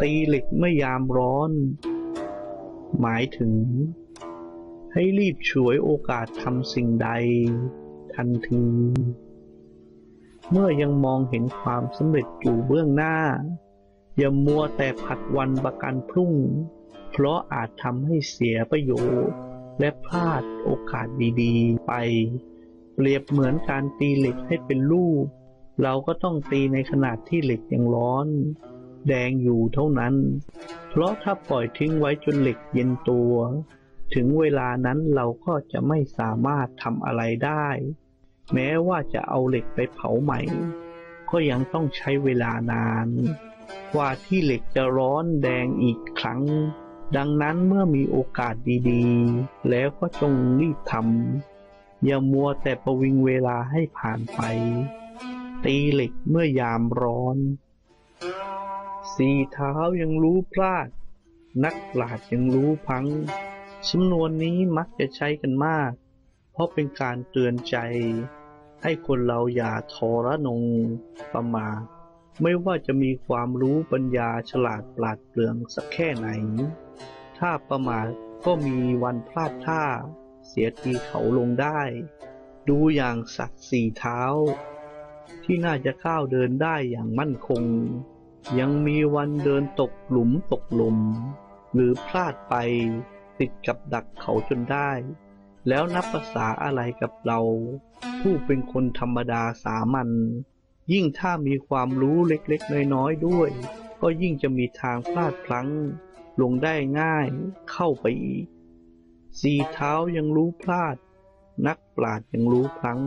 ตีเหล็กเมื่อยามร้อน หมายถึง ให้รีบฉวยโอกาสทำสิ่งใด ทันที เมื่อยังมองเห็นความสำเร็จอยู่เบื้องหน้า อย่ามัวแต่ผัดวันประกันพรุ่ง เพราะอาจทำให้เสียประโยชน์ และพลาดโอกาสดีๆ ไป เปรียบเหมือนการตีเหล็กให้เป็นลูก เราก็ต้องตีในขนาดที่เหล็กยังร้อน แดงอยู่เท่านั้น เพราะถ้าปล่อยทิ้งไว้จนเหล็กเย็นตัว ถึงเวลานั้นเราก็จะไม่สามารถทำอะไรได้ แม้ว่าจะเอาเหล็กไปเผาใหม่ ก็ยังต้องใช้เวลานานกว่าที่เหล็กจะร้อนแดงอีกครั้ง ดังนั้นเมื่อมีโอกาสดีๆ แล้วก็จงรีบทำอย่ามัวแต่ประวิงเวลาให้ผ่านไป ตีเหล็กเมื่อยามร้อน สี่เท้ายังรู้พลาด นักปราชญ์ยังรู้พังสำนวนนี้มักจะใช้กันมาก เพราะเป็นการเตือนใจ ให้คนเราอย่าทรนงประมาทไม่ว่าจะมีความรู้ปัญญาฉลาดปราดเปรื่องสักแค่ไหน ถ้าประมาทก็มีวันพลาดท่า เสียทีเขาลงได้ ดูอย่างสัตว์สี่เท้า ที่น่าจะก้าวเดินได้อย่างมั่นคง ยังมีวันเดินตกหลุมตกหลุมหรือพลาดไปติดกับดักเขาจนได้ แล้วนับภาษาอะไรกับเรา ผู้เป็นคนธรรมดาสามัญยิ่งถ้ามีความรู้เล็กๆ น้อยๆ ด้วย ก็ยิ่งจะมีทางพลาดพลั้ง ลงได้ง่ายเข้าไปอีก สีเท้ายังรู้พลาด นักปราชญ์ยังรู้พลั้ง